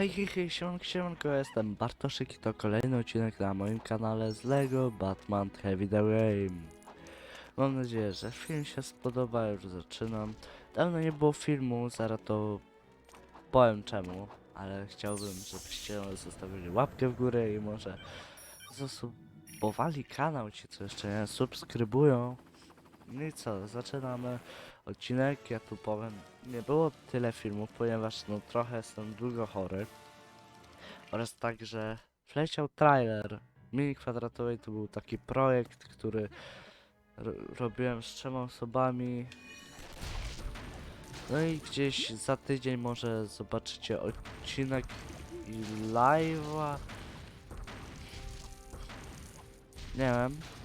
Hej, hej, hej, siemanko, siemanko, jestem Bartoszyk i to kolejny odcinek na moim kanale z LEGO Batman Heavy the Rain. Mam nadzieję, że film się spodoba, już zaczynam. Dawno nie było filmu, zaraz to powiem czemu, ale chciałbym, żebyście zostawili łapkę w górę i może zasubowali kanał ci, co jeszcze nie subskrybują. No i co, zaczynamy odcinek, ja tu powiem, nie było tyle filmów, ponieważ no trochę jestem długo chory. Oraz także wleciał trailer Mini Kwadratowej, to był taki projekt, który ro robiłem z trzema osobami. No i gdzieś za tydzień może zobaczycie odcinek i live'a. Nie wiem.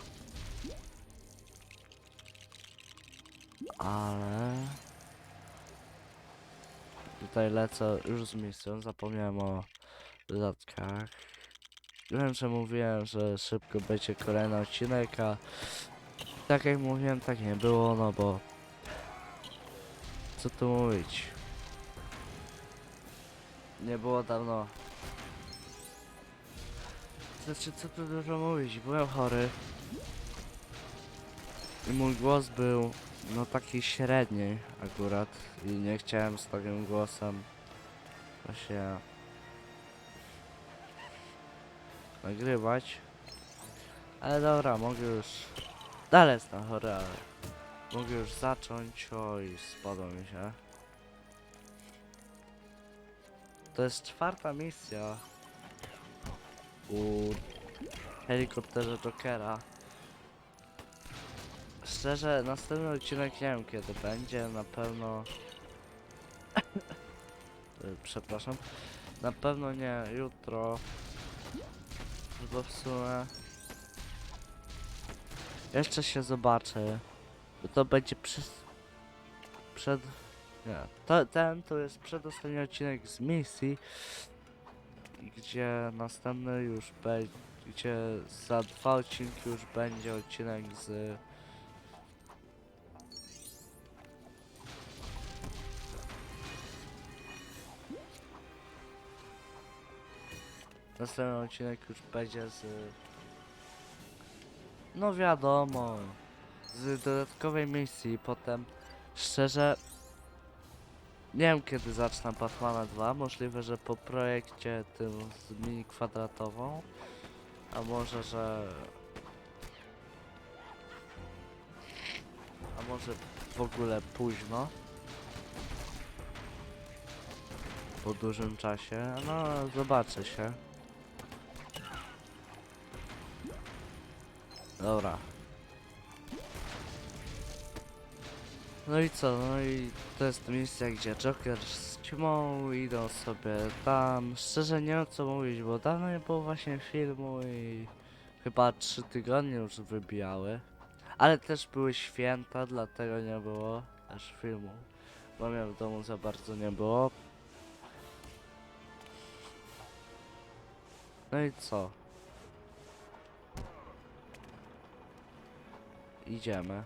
Ale... Tutaj lecę już z misją, zapomniałem o dodatkach. Wiem, że mówiłem, że szybko będzie kolejny odcinek, a tak jak mówiłem, tak nie było, no bo... Co tu mówić? Nie było dawno... Znaczy, co tu dużo mówić, byłem chory. I mój głos był, no taki średni akurat. I nie chciałem z takim głosem właśnie nagrywać. Ale dobra, mogę już... Dalej jestem chory, ale mogę już zacząć. Oj, spadło mi się. To jest czwarta misja u helikopterze Jokera. Szczerze, następny odcinek nie wiem kiedy będzie, na pewno... Y, Przepraszam. Na pewno nie jutro. Bo w sumie... Jeszcze się zobaczy. Bo to będzie przez... Przed... Nie, to, ten to jest przedostatni odcinek z misji. Gdzie następny już będzie... Gdzie za dwa odcinki już będzie odcinek z... Następny odcinek już będzie z... No wiadomo, z dodatkowej misji, potem szczerze nie wiem kiedy zacznę Batmana 2, możliwe, że po projekcie tym z mini kwadratową, a może, że... A może w ogóle późno. Po dużym czasie, no zobaczy się. Dobra. No i co? No i to jest misja, gdzie Joker z ćmą idą sobie tam. Szczerze nie wiem co mówić, bo dawno nie było właśnie filmu i chyba trzy tygodnie już wybijały. Ale też były święta, dlatego nie było aż filmu. Bo mnie w domu za bardzo nie było. No i co? Idziemy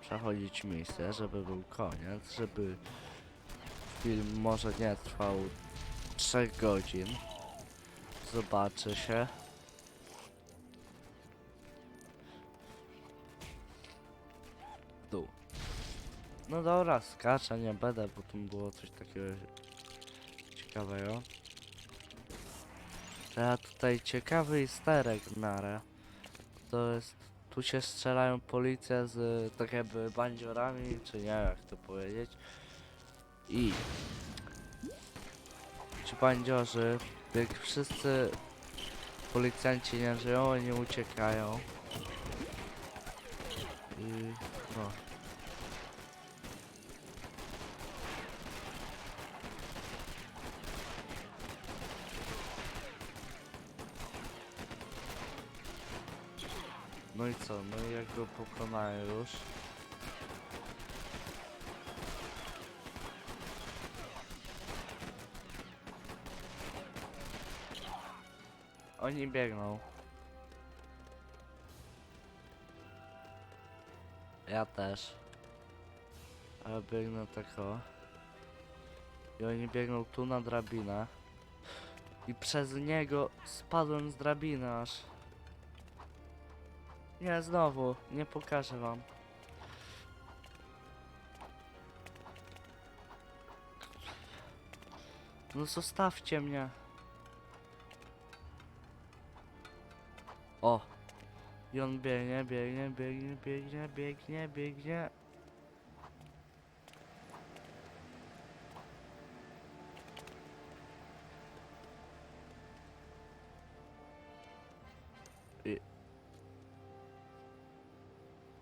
przechodzić misję, żeby był koniec, żeby film może nie trwał 3 godzin. Zobaczy się. W dół. No dobra, skaczę, nie będę, bo tu było coś takiego ciekawego. Ja tutaj ciekawy isterek w miarę. To jest tu się strzelają policja z tak jakby bandziorami, czy nie wiem jak to powiedzieć. I ci bandziorzy, jak wszyscy policjanci nie żyją, oni uciekają. I no. No i co? No i jak go pokonaję już. Oni biegną. Ja też. Ale biegnę tak o. I oni biegną tu na drabinę. I przez niego spadłem z drabiny aż. Nie, znowu, nie pokażę wam. No zostawcie mnie. O! I on biegnie, biegnie, biegnie, biegnie, biegnie, biegnie.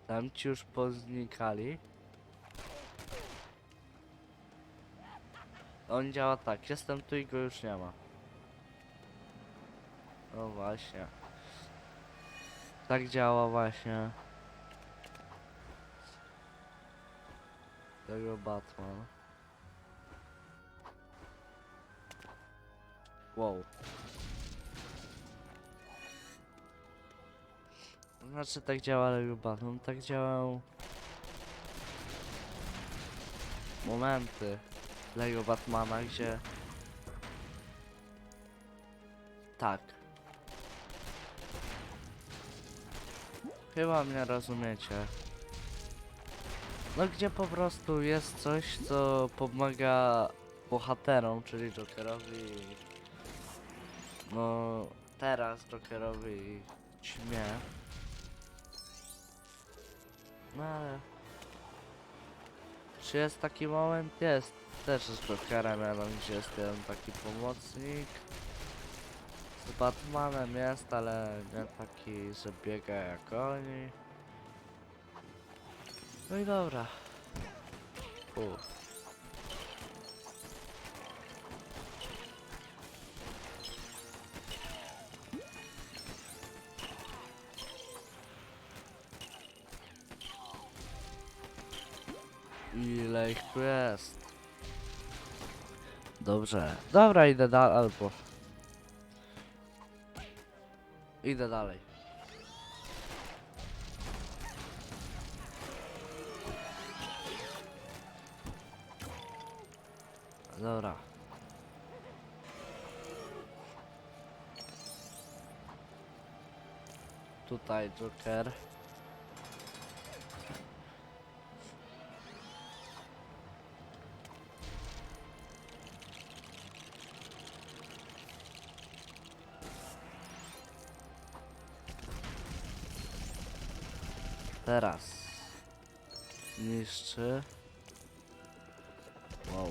Tam ci już poznikali. On działa tak, jestem tu i go już nie ma. No właśnie. Tak działa właśnie. Tego Batman. Wow. Znaczy tak działa Lego Batman, tak działał... Momenty Lego Batmana, gdzie... Tak. Chyba mnie rozumiecie. No gdzie po prostu jest coś, co pomaga bohaterom, czyli Jokerowi. No teraz Jokerowi ćmie. No ale... Czy jest taki moment? Jest. Też z Jokerem jadą, gdzie jest jeden taki pomocnik. Z Batmanem jest, ale nie taki, że biega jak oni. No i dobra. Uff. Ile ich tu jest? Dobrze. Dobra, idę dalej, albo... Idę dalej. Dobra. Tutaj Joker. Teraz. Niszczy. Wow.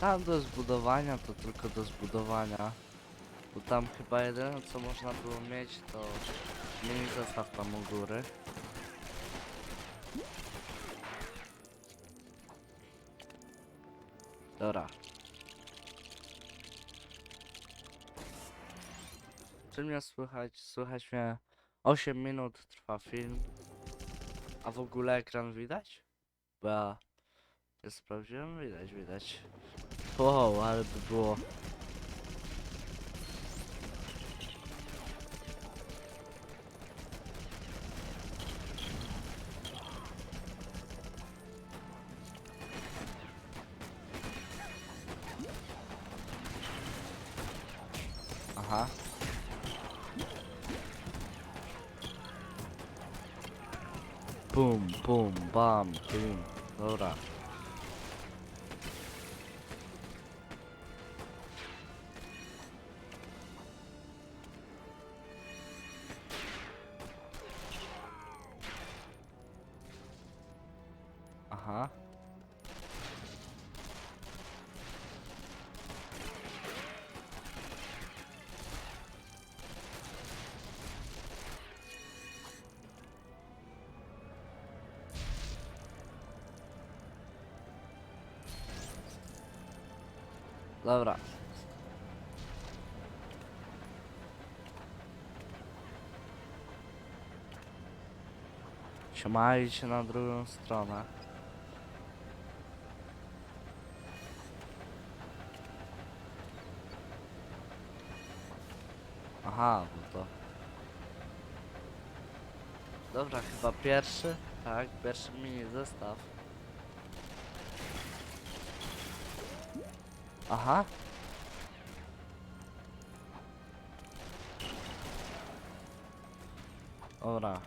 Tam do zbudowania to tylko do zbudowania. Bo tam chyba jedyne co można było mieć to mini zestaw tam u góry. Dobra. Czy mnie słychać? Słychać mnie 8 minut trwa film. A w ogóle ekran widać? Bo ja ja sprawdziłem, widać, widać. Wow, ale by było. Aha. 붐, 붐, 밤, 붐, 놀아. Dobra. Się na drugą stronę. Aha, no to... Dobra, chyba pierwszy. Tak, pierwszy mini zestaw. Aha. Dobra.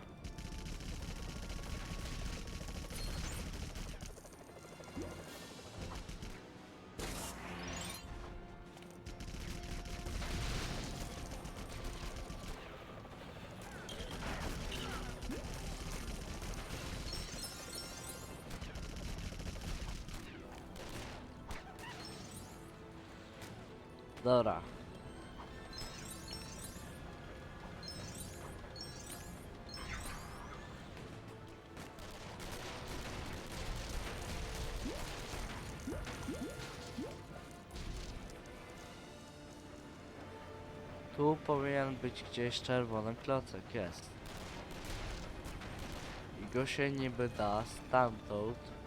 Dobra. Tu powinien być gdzieś czerwony klocek, jest. I go się niby da stamtąd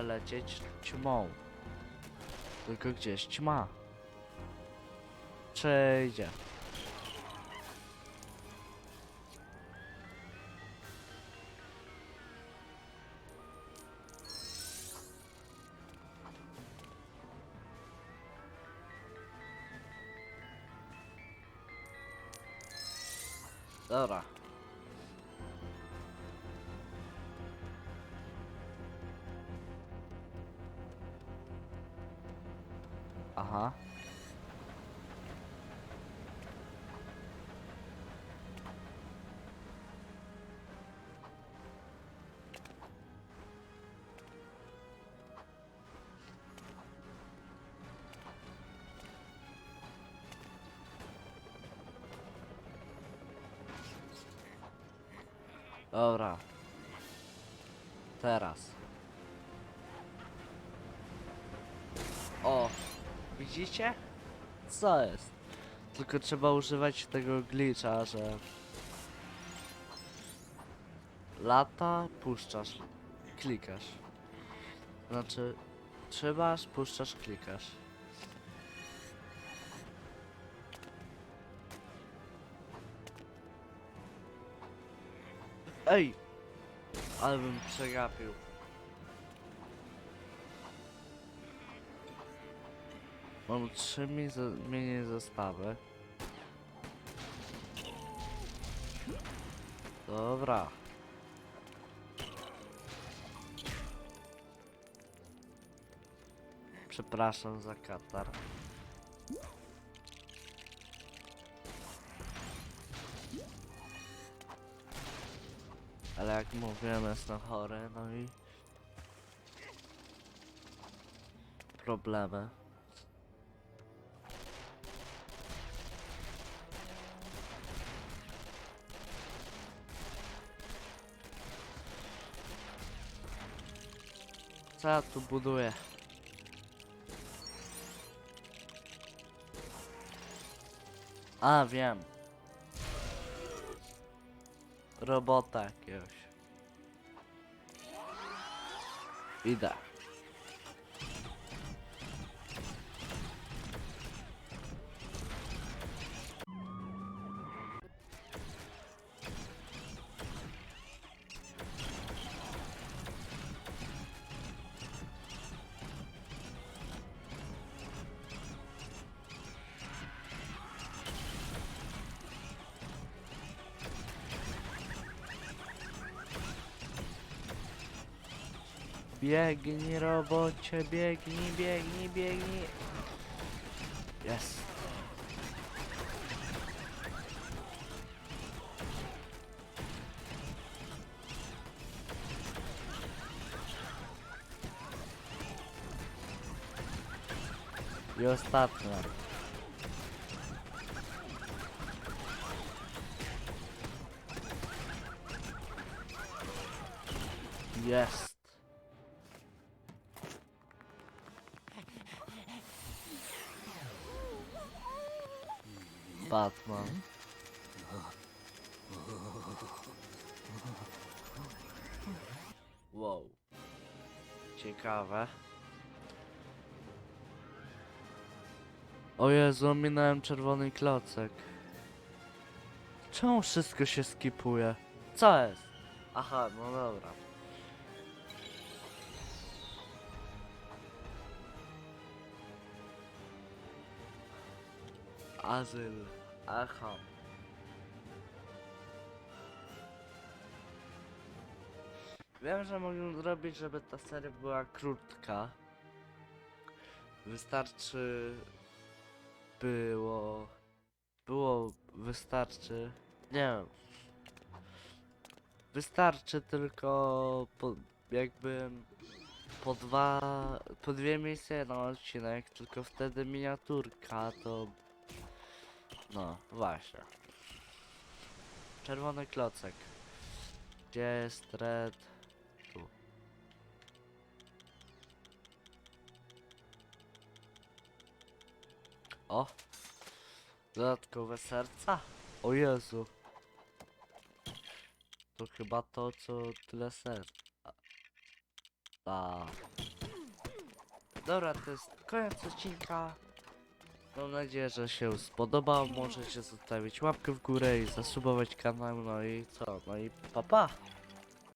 przelecieć ćmą. Tylko gdzieś ćma. Przejdzie. Dobra. Aha. Dobra. Teraz. Widzicie? Co jest? Tylko trzeba używać tego glitcha, że lata, puszczasz, klikasz. Znaczy, trzymasz, puszczasz, klikasz. Ej! Ale bym przegapił. Mam trzy mi mini zestawy. Dobra. Przepraszam za katar. Ale jak mówiłem, jestem chory, no i... Problemy. Ja tu buduję? A, wiem. Robota jakiegoś. Idę. Biegnij robocie, biegnij, biegnij, biegnij. Jest. I ostatnia. Jest. Ciekawe. O Jezu, minąłem czerwony klocek. Czemu wszystko się skipuje? Co jest? Aha, no dobra. Azyl. Aha. Wiem, że mogę zrobić, żeby ta seria była krótka. Wystarczy było było wystarczy nie wiem. Wystarczy tylko po, jakby po dwa po dwie misje na odcinek tylko wtedy miniaturka to no właśnie. Czerwony klocek. Gdzie jest red o Dodatkowe serca? O Jezu. To chyba to, co tyle serc. A. Dobra, to jest koniec odcinka. Mam nadzieję, że się spodobał. Możecie zostawić łapkę w górę i zasubować kanał. No i co? No i papa. Pa.